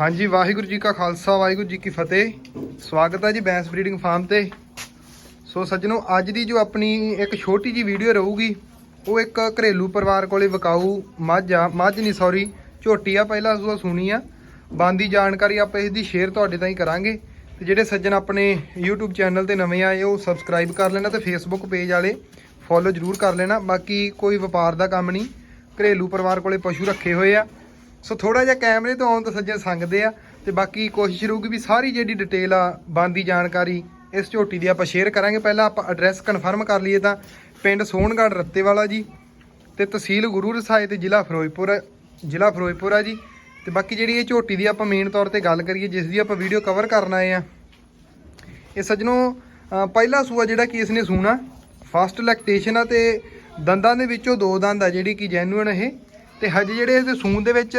ਹਾਂਜੀ, ਵਾਹਿਗੁਰੂ ਜੀ ਕਾ ਖਾਲਸਾ, ਵਾਹਿਗੁਰੂ ਜੀ ਕੀ ਫਤਿਹ। ਸਵਾਗਤ ਹੈ ਜੀ ਬੈਂਸ ਬਰੀਡਿੰਗ ਫਾਰਮ ਤੇ। ਸੋ ਸੱਜਣੋ, ਅੱਜ ਦੀ ਜੋ ਆਪਣੀ ਇੱਕ ਛੋਟੀ ਜੀ ਵੀਡੀਓ ਰਹੂਗੀ, ਉਹ ਇੱਕ ਘਰੇਲੂ ਪਰਿਵਾਰ ਕੋਲੇ ਵਿਕਾਊ ਮੱਝ ਆ। ਮੱਝ ਨਹੀਂ ਸੌਰੀ ਝੋਟੀ ਆ, ਪਹਿਲਾਂ ਸੂਆ ਸੁਣੀ ਆ। ਬੰਦੀ ਜਾਣਕਾਰੀ ਆਪਾਂ ਇਸ ਦੀ ਸ਼ੇਅਰ ਤੁਹਾਡੇ ਤਾਈਂ ਕਰਾਂਗੇ। ਤੇ ਜਿਹੜੇ ਸੱਜਣ ਆਪਣੇ YouTube ਚੈਨਲ ਤੇ ਨਵੇਂ ਆਏ, ਉਹ ਸਬਸਕ੍ਰਾਈਬ ਕਰ ਲੈਣਾ ਤੇ Facebook ਪੇਜ ਵਾਲੇ ਫੋਲੋ ਜਰੂਰ ਕਰ ਲੈਣਾ। ਬਾਕੀ ਕੋਈ ਵਪਾਰ ਦਾ ਕੰਮ ਨਹੀਂ ਘਰੇਲੂ ਪਰਿਵਾਰ ਕੋਲੇ ਪਸ਼ੂ ਰੱਖੇ ਹੋਏ ਆ। ਸੋ ਥੋੜਾ ਜਿਹਾ ਕੈਮਰੇ ਤੋਂ ਆਉਣ ਤਾਂ ਸੱਜਣ ਸੰਗਦੇ ਆ ਤੇ ਬਾਕੀ ਕੋਸ਼ਿਸ਼ ਰਹੂਗੀ ਵੀ ਸਾਰੀ ਜਿਹੜੀ ਡਿਟੇਲ ਆ, ਬੰਦੀ ਜਾਣਕਾਰੀ ਇਸ ਝੋਟੀ ਦੀ ਆਪਾਂ ਸ਼ੇਅਰ ਕਰਾਂਗੇ। ਪਹਿਲਾਂ ਆਪਾਂ ਐਡਰੈਸ ਕਨਫਰਮ ਕਰ ਲਈਏ ਤਾਂ ਪਿੰਡ ਸੋਹਣਗੜ੍ਹ ਰੱਤੇਵਾਲਾ ਜੀ ਤੇ ਤਹਿਸੀਲ ਗੁਰੂ ਰਸਾਏ ਤੇ ਜ਼ਿਲ੍ਹਾ ਫਿਰੋਜ਼ਪੁਰ ਜ਼ਿਲ੍ਹਾ ਫਿਰੋਜ਼ਪੁਰ ਆ ਜੀ। ਤੇ ਬਾਕੀ ਜਿਹੜੀ ਇਹ ਝੋਟੀ ਦੀ ਆਪਾਂ ਮੇਨ ਤੌਰ ਤੇ ਗੱਲ ਕਰੀਏ, ਜਿਸ ਦੀ ਆਪਾਂ ਵੀਡੀਓ ਕਵਰ ਕਰਨ ਆਏ ਆ। ਇਹ ਸੱਜਣੋ ਪਹਿਲਾ ਸੂਆ ਜਿਹੜਾ ਕਿ ਇਸ ਨੇ ਸੂਣਾ ਫਸਟ ਲੈਕਟੇਸ਼ਨ ਆ ਤੇ ਦੰਦਾਂ ਦੇ ਵਿੱਚੋਂ ਦੋ ਦੰਦ ਆ, ਜਿਹੜੀ ਕਿ ਜੈਨੂਇਨ ਇਹ। ਤੇ ਹਜੇ ਜਿਹੜੇ ਇਹਦੇ ਸੂਨ ਦੇ ਵਿੱਚ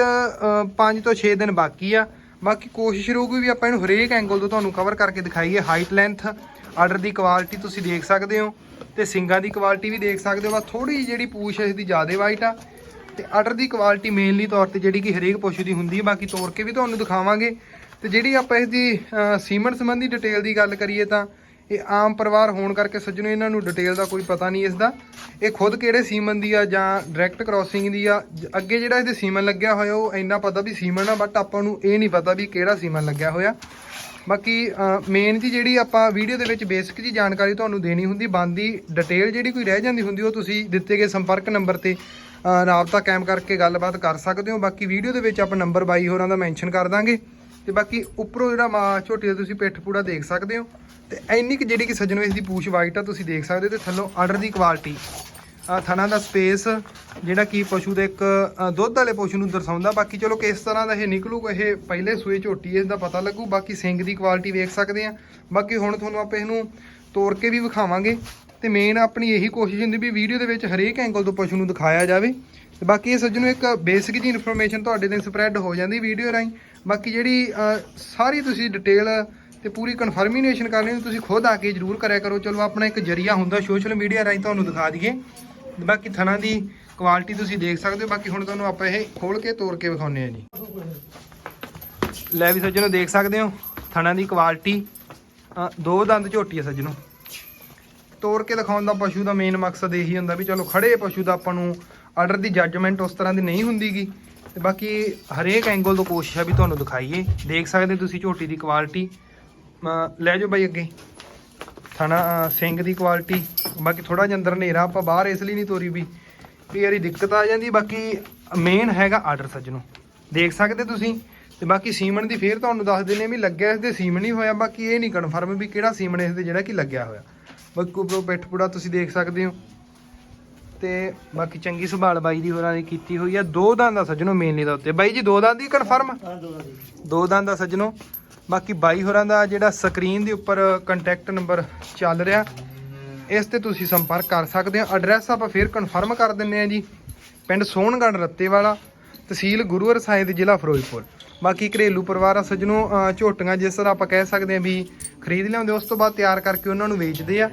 5 ਤੋਂ 6 ਦਿਨ ਬਾਕੀ ਆ। ਬਾਕੀ ਕੋਸ਼ਿਸ਼ ਰਹੂਗੀ ਵੀ ਆਪਾਂ ਇਹਨੂੰ ਹਰੇਕ ਐਂਗਲ ਤੋਂ ਤੁਹਾਨੂੰ ਕਵਰ ਕਰਕੇ ਦਿਖਾਈਏ। ਹਾਈਟ ਲੈਂਥ ਆਰਡਰ ਦੀ ਕੁਆਲਿਟੀ ਤੁਸੀਂ ਦੇਖ ਸਕਦੇ ਹੋ। ਤੇ ਸਿੰਗਾਂ ਦੀ ਕੁਆਲਿਟੀ ਵੀ ਦੇਖ ਸਕਦੇ ਹੋ। ਬਸ ਥੋੜੀ ਜਿਹੜੀ ਪੂਛ ਇਸ ਦੀ ਜ਼ਿਆਦਾ ਵਾਈਟ ਆ। ਤੇ ਆਰਡਰ ਦੀ ਕੁਆਲਿਟੀ ਮੇਨਲੀ ਤੌਰ ਤੇ ਜਿਹੜੀ ਕਿ ਹਰੇਕ ਪਸ਼ੂ ਦੀ ਹੁੰਦੀ ਹੈ ਬਾਕੀ ਤੋੜ ਕੇ ਵੀ ਤੁਹਾਨੂੰ ਦਿਖਾਵਾਂਗੇ। ਤੇ ਜਿਹੜੀ ਆਪਾਂ ਇਸ ਦੀ ਸੀਮਨ ਸੰਬੰਧੀ ਡਿਟੇਲ ਦੀ ਗੱਲ ਕਰੀਏ ਤਾਂ ਇਹ ਆਮ ਪਰਿਵਾਰ ਹੋਣ ਕਰਕੇ ਸੱਜਣੋ, ਇਹਨਾਂ ਨੂੰ ਡਿਟੇਲ ਦਾ ਕੋਈ ਪਤਾ ਨਹੀਂ ਇਸ ਦਾ ਇਹ ਖੁਦ ਕਿਹੜੇ ਸੀਮਨ ਦੀ ਆ ਜਾਂ ਡਾਇਰੈਕਟ ਕ੍ਰਾਸਿੰਗ ਦੀ ਆ? ਅੱਗੇ ਜਿਹੜਾ ਇਹਦੇ ਸੀਮਨ ਲੱਗਿਆ ਹੋਇਆ, ਉਹ ਇੰਨਾ ਪਤਾ ਵੀ ਸੀਮਨ ਆ ਬਟ ਆਪਾਂ ਨੂੰ ਇਹ ਨਹੀਂ ਪਤਾ ਵੀ ਕਿਹੜਾ ਸੀਮਨ ਲੱਗਿਆ ਹੋਇਆ। ਬਾਕੀ ਮੇਨ ਜੀ ਜਿਹੜੀ ਆਪਾਂ ਵੀਡੀਓ ਦੇ ਵਿੱਚ ਬੇਸਿਕ ਜੀ ਜਾਣਕਾਰੀ ਤੁਹਾਨੂੰ ਦੇਣੀ ਹੁੰਦੀ, ਬੰਦੀ ਡਿਟੇਲ ਜਿਹੜੀ ਕੋਈ ਰਹਿ ਜਾਂਦੀ ਹੁੰਦੀ, ਉਹ ਤੁਸੀਂ ਦਿੱਤੇ ਗਏ ਸੰਪਰਕ ਨੰਬਰ ਤੇ ਰਾਬਤਾ ਕਾਇਮ ਕਰਕੇ ਗੱਲਬਾਤ ਕਰ ਸਕਦੇ ਹੋ। ਬਾਕੀ ਵੀਡੀਓ ਦੇ ਵਿੱਚ ਆਪਾਂ ਨੰਬਰ ਬਾਈ ਹੋਰਾਂ ਦਾ ਮੈਂਸ਼ਨ ਕਰ ਦਾਂਗੇ। ਤੇ ਬਾਕੀ ਉੱਪਰੋਂ ਜਿਹੜਾ ਮਾ ਝੋਟੀ ਦਾ ਤੁਸੀਂ ਪਿੱਠ ਪੂੜਾ ਦੇਖ ਸਕਦੇ ਹੋ ਤੇ ਇੰਨੀ ਕਿ ਜਿਹੜੀ ਕਿ ਸੱਜਣੋ ਇਸ ਦੀ ਪੂਛ ਵਾਈਟ ਆ, ਤੁਸੀਂ ਦੇਖ ਸਕਦੇ ਹੋ ਤੇ ਥੱਲੋਂ ਆਰਡਰ ਦੀ ਕੁਆਲਿਟੀ ਆ ਥਣਾ ਦਾ ਸਪੇਸ ਜਿਹੜਾ ਕਿ ਪਸ਼ੂ ਦੇ ਇੱਕ ਦੁੱਧ ਵਾਲੇ ਪਸ਼ੂ ਨੂੰ ਦਰਸਾਉਂਦਾ। ਬਾਕੀ ਚਲੋ ਕਿਸ ਤਰ੍ਹਾਂ ਦਾ ਇਹ ਨਿਕਲੂਗਾ ਇਹ ਪਹਿਲੇ ਸੂਏ ਝੋਟੀ ਇਸ ਦਾ ਪਤਾ ਲੱਗੂ। ਬਾਕੀ ਸਿੰਗ ਦੀ ਕੁਆਲਿਟੀ ਵੇਖ ਸਕਦੇ ਆ ਬਾਕੀ ਹੁਣ ਤੁਹਾਨੂੰ ਆਪਾਂ ਇਹਨੂੰ ਤੋੜ ਕੇ ਵੀ ਵਿਖਾਵਾਂਗੇ। ਤੇ ਮੇਨ ਆਪਣੀ ਇਹੀ ਕੋਸ਼ਿਸ਼ ਹੁੰਦੀ ਵੀ ਵੀਡੀਓ ਦੇ ਵਿੱਚ ਹਰੇਕ ਐਂਗਲ ਤੋਂ ਪਸ਼ੂ ਨੂੰ ਦਿਖਾਇਆ ਜਾਵੇ। ਤੇ ਬਾਕੀ ਇਹ ਸੱਜਣੋ ਇੱਕ ਬੇਸਿਕ ਜੀ ਇਨਫੋਰਮੇਸ਼ਨ ਤੁਹਾਡੇ ਤੇ ਸਪਰੈਡ ਹੋ ਜਾਂਦੀ ਵੀਡੀਓ ਰਾਹੀਂ। ਬਾਕੀ ਜਿਹੜੀ ਸਾਰੀ ਤੁਸੀਂ ਡਿਟੇਲ ਤੇ ਪੂਰੀ ਕਨਫਰਮੇਸ਼ਨ ਕਰਨੀ ਹੈ ਤੁਸੀਂ ਖੁਦ ਆ ਕੇ ਜਰੂਰ ਕਰਿਆ ਕਰੋ। ਚਲੋ, ਆਪਣਾ ਇੱਕ ਜਰੀਆ ਹੁੰਦਾ ਸੋਸ਼ਲ ਮੀਡੀਆ ਰਾਹੀਂ ਤੁਹਾਨੂੰ ਦਿਖਾ ਦਈਏ। ਬਾਕੀ ਥਣਾ ਦੀ ਕੁਆਲਿਟੀ ਤੁਸੀਂ ਦੇਖ ਸਕਦੇ ਹੋ। ਬਾਕੀ ਹੁਣ ਤੁਹਾਨੂੰ ਆਪਾਂ ਇਹ ਖੋਲ ਕੇ ਤੋੜ ਕੇ ਵਿਖਾਉਂਦੇ ਆ ਜੀ। ਲੈ ਵੀ ਸੱਜਣੋ, ਦੇਖ ਸਕਦੇ ਹੋ ਥਣਾ ਦੀ ਕੁਆਲਿਟੀ ਦੋ ਦੰਦ ਝੋਟੀ ਹੈ ਸੱਜਣੋ। ਤੋੜ ਕੇ ਦਿਖਾਉਣ ਦਾ ਪਸ਼ੂ ਦਾ ਮੇਨ ਮਕਸਦ ਇਹੀ ਹੁੰਦਾ ਵੀ ਚਲੋ ਖੜੇ ਪਸ਼ੂ ਦਾ ਆਪਾਂ ਨੂੰ ਆਰਡਰ ਦੀ ਜੱਜਮੈਂਟ ਉਸ ਤਰ੍ਹਾਂ ਦੀ ਨਹੀਂ ਹੁੰਦੀਗੀ। ਤੇ ਬਾਕੀ ਹਰੇਕ ਐਂਗਲ ਤੋਂ ਕੋਸ਼ਿਸ਼ ਹੈ ਵੀ ਤੁਹਾਨੂੰ ਦਿਖਾਈਏ। ਦੇਖ ਸਕਦੇ ਤੁਸੀਂ ਝੋਟੀ ਦੀ ਕੁਆਲਿਟੀ ਲੈ ਜਾਓ ਬਾਈ ਅੱਗੇ। ਥਾਣਾ ਅ, ਸਿੰਘ ਦੀ ਕੁਆਲਿਟੀ ਬਾਕੀ ਥੋੜਾ ਜਿਹਾ ਅੰਦਰ ਹਨੇਰਾ ਆਪਾਂ ਬਾਹਰ ਇਸ ਲਈ ਨਹੀਂ ਤੋਰੀ ਵੀ। ਵੀ ਯਾਰੀ ਦਿੱਕਤ ਆ ਜਾਂਦੀ। ਬਾਕੀ ਮੇਨ ਹੈਗਾ ਆਰਡਰ ਸੱਜਣੋ। ਦੇਖ ਸਕਦੇ ਤੁਸੀਂ। ਤੇ ਬਾਕੀ ਸੀਮਨ ਦੀ ਫੇਰ ਤੁਹਾਨੂੰ ਦੱਸ ਦਿੰਨੇ ਵੀ ਲੱਗਿਆ ਇਸ ਦੇ ਸੀਮਨ ਹੀ ਹੋਇਆ। ਬਾਕੀ ਇਹ ਨਹੀਂ ਕਨਫਰਮ ਵੀ ਕਿਹੜਾ ਸੀਮਨ ਇਸ ਦੇ ਜਿਹੜਾ ਕਿ ਲੱਗਿਆ ਹੋਇਆ। ਬਾਕੀ ਉੱਪਰੋਂ ਪਿੱਠ ਪੁੜਾ ਤੁਸੀਂ ਦੇਖ ਸਕਦੇ ਹੋ। ਤੇ ਬਾਕੀ ਚੰਗੀ ਸੰਭਾਲ ਬਾਈ ਦੀ ਹੋਰਾਂ ਦੀ ਕੀਤੀ ਹੋਈ ਆ। ਦੋ ਦੰਦ ਦਾ ਸੱਜਣੋ ਮੇਨਲੀ ਦਾ ਉੱਤੇ। ਬਾਈ ਜੀ ਦੋ ਦੰਦ ਹੀ ਕਨਫਰਮ ਦੋ ਦੰਦ ਦਾ ਸੱਜਣੋ। ਬਾਕੀ ਬਾਈ ਹੋਰਾਂ ਦਾ ਜਿਹੜਾ ਸਕਰੀਨ ਦੇ ਉੱਪਰ ਕੰਟੈਕਟ ਨੰਬਰ ਚੱਲ ਰਿਹਾ ਇਸ ਤੇ ਤੁਸੀਂ ਸੰਪਰਕ ਕਰ ਸਕਦੇ ਹੋ। ਐਡਰੈਸ ਆਪਾਂ ਫੇਰ ਕਨਫਰਮ ਕਰ ਦਿੰਨੇ ਆ ਜੀ। ਪਿੰਡ ਸੋਹਣਗੜ੍ਹ ਰੱਤੇਵਾਲਾ ਤਹਿਸੀਲ ਗੁਰੂ ਸਾਹਿਬ ਜ਼ਿਲ੍ਹਾ ਫਿਰੋਜ਼ਪੁਰ। ਬਾਕੀ ਘਰੇਲੂ ਪਰਿਵਾਰ ਆ ਸੱਜਣੋ ਝੋਟੀਆਂ ਜਿਸ ਤਰ੍ਹਾਂ ਆਪਾਂ ਕਹਿ ਸਕਦੇ ਆ ਵੀ ਖਰੀਦ ਲਿਆਉਂਦੇ ਉਸ ਤੋਂ ਬਾਅਦ ਤਿਆਰ ਕਰਕੇ ਉਹਨਾਂ ਨੂੰ ਵੇਚਦੇ ਆ।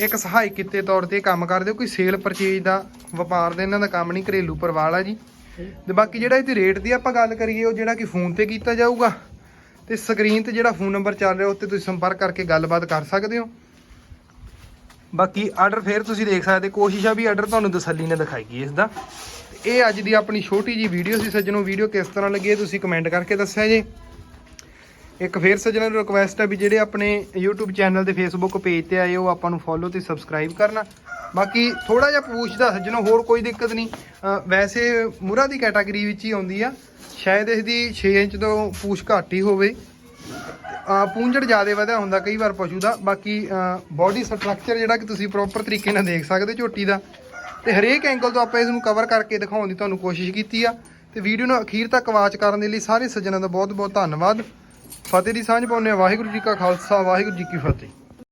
ਇੱਕ ਸਹਾਇਕ ਕਿੱਤੇ ਤੌਰ ਤੇ ਕੰਮ ਕਰਦੇ ਹੋ, ਕੋਈ ਸੇਲ ਪਰਚੇਜ ਦਾ ਵਪਾਰ ਦਾ ਇਹਨਾਂ ਦਾ ਕੰਮ ਨਹੀਂ, ਘਰੇਲੂ ਪਰਿਵਾਰ ਆ ਜੀ। ਤੇ ਬਾਕੀ ਜਿਹੜਾ ਇਹਦੀ ਰੇਟ ਦੀ ਆਪਾਂ ਗੱਲ ਕਰੀਏ, ਉਹ ਜਿਹੜਾ ਕਿ ਫੋਨ ਤੇ ਕੀਤਾ ਜਾਊਗਾ, ਤੇ ਸਕਰੀਨ ਤੇ ਜਿਹੜਾ ਫੋਨ ਨੰਬਰ ਚੱਲ ਰਿਹਾ, ਉੱਤੇ ਤੁਸੀਂ ਸੰਪਰਕ ਕਰਕੇ ਗੱਲਬਾਤ ਕਰ ਸਕਦੇ ਹੋ। ਬਾਕੀ ਆਰਡਰ ਫੇਰ ਤੁਸੀਂ ਦੇਖ ਸਕਦੇ, ਕੋਸ਼ਿਸ਼ ਆ ਵੀ ਆਰਡਰ ਤੁਹਾਨੂੰ ਤਸੱਲੀ ਨੇ ਦਿਖਾਈਗੀ ਇਸ ਦਾ। ਇਹ ਅੱਜ ਦੀ ਆਪਣੀ ਛੋਟੀ ਜੀ ਵੀਡੀਓ ਸੀ, ਸੱਜਣੋ ਵੀਡੀਓ ਕਿਸ ਤਰ੍ਹਾਂ ਲੱਗੀ ਤੁਸੀਂ ਕਮੈਂਟ ਕਰਕੇ ਦੱਸਿਆ ਜੇ। ਇੱਕ ਫੇਰ ਸੱਜਣਾਂ ਨੂੰ ਰਿਕੁਐਸਟ ਹੈ ਵੀ ਜਿਹੜੇ ਆਪਣੇ YouTube ਚੈਨਲ ਤੇ Facebook ਪੇਜ ਤੇ ਆਏ ਉਹ ਆਪਾਂ ਨੂੰ ਫੋਲੋ ਤੇ ਸਬਸਕ੍ਰਾਈਬ ਕਰਨਾ। ਬਾਕੀ ਥੋੜਾ ਜਿਹਾ ਪੁੱਛਦਾ ਸੱਜਣੋ, ਹੋਰ ਕੋਈ ਦਿੱਕਤ ਨਹੀਂ। ਵੈਸੇ ਮੁਰਾ ਦੀ ਕੈਟਾਗਰੀ ਵਿੱਚ ਹੀ ਆਉਂਦੀ ਆ। ਸ਼ਾਇਦ ਇਸ ਦੀ 6 ਇੰਚ ਤੋਂ ਪੂਛ ਘੱਟ ਹੀ ਹੋਵੇ। ਆ ਪੂੰਝੜ ਜ਼ਿਆਦਾ ਵਧਿਆ ਹੁੰਦਾ ਕਈ ਵਾਰ ਪਸ਼ੂ ਦਾ। ਬਾਕੀ ਬਾਡੀ ਸਟਰਕਚਰ ਜਿਹੜਾ ਕਿ ਤੁਸੀਂ ਪ੍ਰੋਪਰ ਤਰੀਕੇ ਨਾਲ ਦੇਖ ਸਕਦੇ ਹੋ ਝੋਟੀ ਦਾ। ਤੇ ਹਰੇਕ ਐਂਗਲ ਤੋਂ ਆਪਾਂ ਇਸ ਨੂੰ ਕਵਰ ਕਰਕੇ ਦਿਖਾਉਣ ਦੀ ਤੁਹਾਨੂੰ ਕੋਸ਼ਿਸ਼ ਕੀਤੀ ਆ। ਤੇ ਵੀਡੀਓ ਨੂੰ ਅਖੀਰ ਤੱਕ ਵਾਚ ਕਰਨ ਦੇ ਲਈ ਸਾਰੇ ਸੱਜਣਾਂ ਦਾ ਬਹੁਤ ਬਹੁਤ ਧੰਨਵਾਦ। ਫਤਿਹ ਦੀ ਸਾਂਝ ਪਾਉਂਦੇ ਹਾਂ। ਵਾਹਿਗੁਰੂ ਜੀ ਕਾ ਖਾਲਸਾ ਵਾਹਿਗੁਰੂ ਜੀ ਕੀ ਫਤਿਹ।